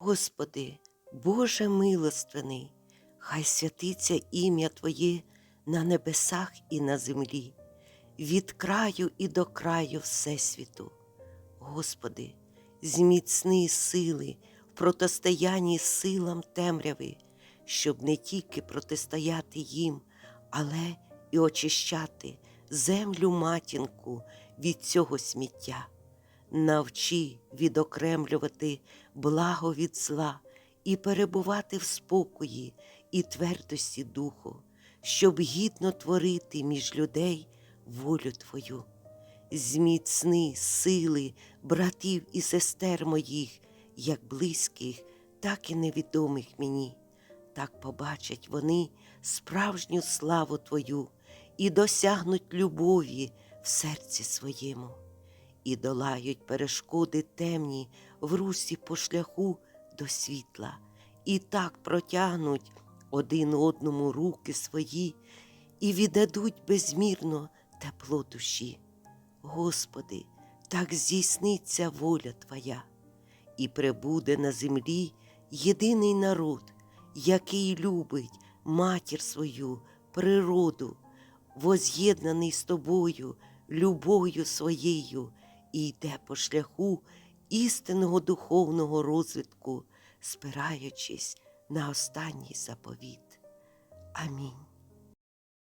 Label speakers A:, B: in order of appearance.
A: Господи, Боже милостивний, хай святиться ім'я Твоє на небесах і на землі, від краю і до краю Всесвіту. Господи, зміцни сили в протистоянні силам темряви, щоб не тільки протистояти їм, але і очищати землю матінку від цього сміття. Навчи відокремлювати благо від зла і перебувати в спокої і твердості духу, щоб гідно творити між людей волю Твою. Зміцни сили братів і сестер моїх, як близьких, так і невідомих мені. Так побачать вони справжню славу Твою і досягнуть любові в серці своєму і долають перешкоди темні в русі по шляху до світла, і так протягнуть один одному руки свої і віддадуть безмірно тепло душі. Господи, так здійсниться воля Твоя, і прибуде на землі єдиний народ, який любить матір свою, природу, воз'єднаний з тобою, любов'ю своєю, і йде по шляху істинного духовного розвитку, спираючись на останній заповіт. Амінь.